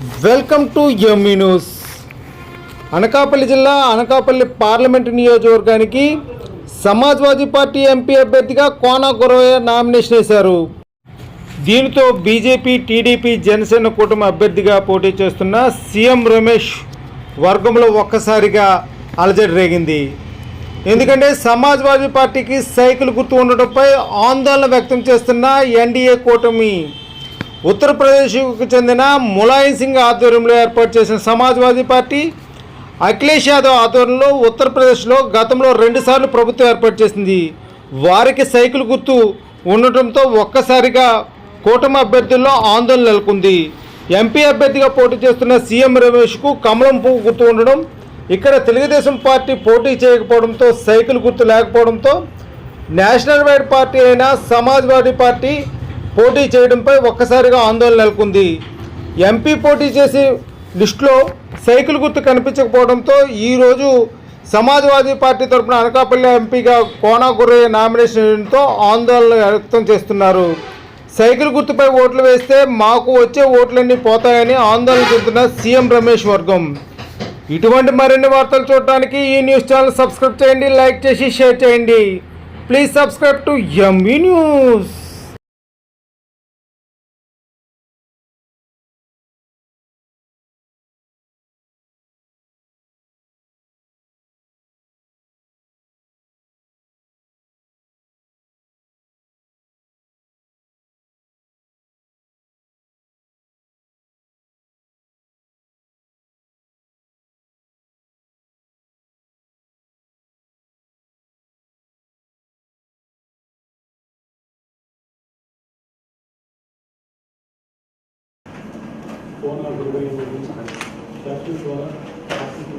Welcome to ME news. Anakapalli జిల్లా Anakapalli parliament నియోజకవర్గానికి Samajwadi party MP అభ్యర్థిగా కోనా గురవయ్య నామినేషన్ వేశారు. దీనితో బీజేపీ టీడీపీ జనసేన కూటమి అభ్యర్థిగా పోటీ చేస్తున్న సీఎం రమేష్ వర్గంలో ఒక్కసారిగా అలజడి రేగింది. ఎందుకంటే సమాజ్వాదీ పార్టీకి సైకిల్ గుర్తు ఉండటంపై ఆందోళన వ్యక్తం చేస్తున్న ఎన్డీఏ కూటమి ఉత్తరప్రదేశ్కు చెందిన ములాయం సింగ్ ఆధ్వర్యంలో ఏర్పాటు చేసిన సమాజ్వాదీ పార్టీ అఖిలేష్ యాదవ్ ఆధ్వర్యంలో ఉత్తరప్రదేశ్లో గతంలో రెండుసార్లు ప్రభుత్వం ఏర్పాటు చేసింది. వారికి సైకిల్ గుర్తు ఉండటంతో ఒక్కసారిగా కూటమి అభ్యర్థుల్లో ఆందోళన నెలకొంది. ఎంపీ అభ్యర్థిగా పోటీ చేస్తున్న సీఎం రమేష్కు కమలం పువ్వు గుర్తు ఉండడం ఇక్కడ తెలుగుదేశం పార్టీ పోటీ చేయకపోవడంతో సైకిల్ గుర్తు లేకపోవడంతో నేషనల్ వైడ్ పార్టీ అయిన సమాజ్వాదీ పార్టీ పోటీ చేయడంపై ఒక్కసారిగా ఆందోళన నెలకొంది. ఎంపీ పోటీ చేసే లిస్టులో సైకిల్ గుర్తు కనిపించకపోవడంతో ఈరోజు సమాజ్వాదీ పార్టీ తరపున అనకాపల్లి ఎంపీగా కోనా గుర్రయ్య నామినేషన్ వేయడంతో ఆందోళన వ్యక్తం చేస్తున్నారు. సైకిల్ గుర్తుపై ఓట్లు వేస్తే మాకు వచ్చే ఓట్లన్నీ పోతాయని ఆందోళన చెందుతున్న సీఎం రమేష్ వర్గం. ఇటువంటి మరిన్ని వార్తలు చూడడానికి ఈ న్యూస్ ఛానల్ సబ్స్క్రైబ్ చేయండి లైక్ చేసి షేర్ చేయండి. Please subscribe to MB news. కోన గురువైన చర్చల ద్వారా ఆర్థిక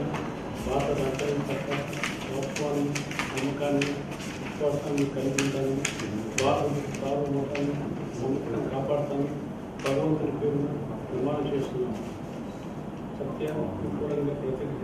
భారత రాష్ట్రాన్ని తప్ప ప్రభుత్వాన్ని నమ్మకాన్ని విశ్వాసాన్ని కలిగి ఉంటానని భారత సార్వభౌమాన్ని నమ్మకం కాపాడుతాను భగవంతుని పేరున నిర్మాణం చేస్తున్నాను సత్యాన్ని విపులంగా ప్రత్యేక చేస్తున్నాను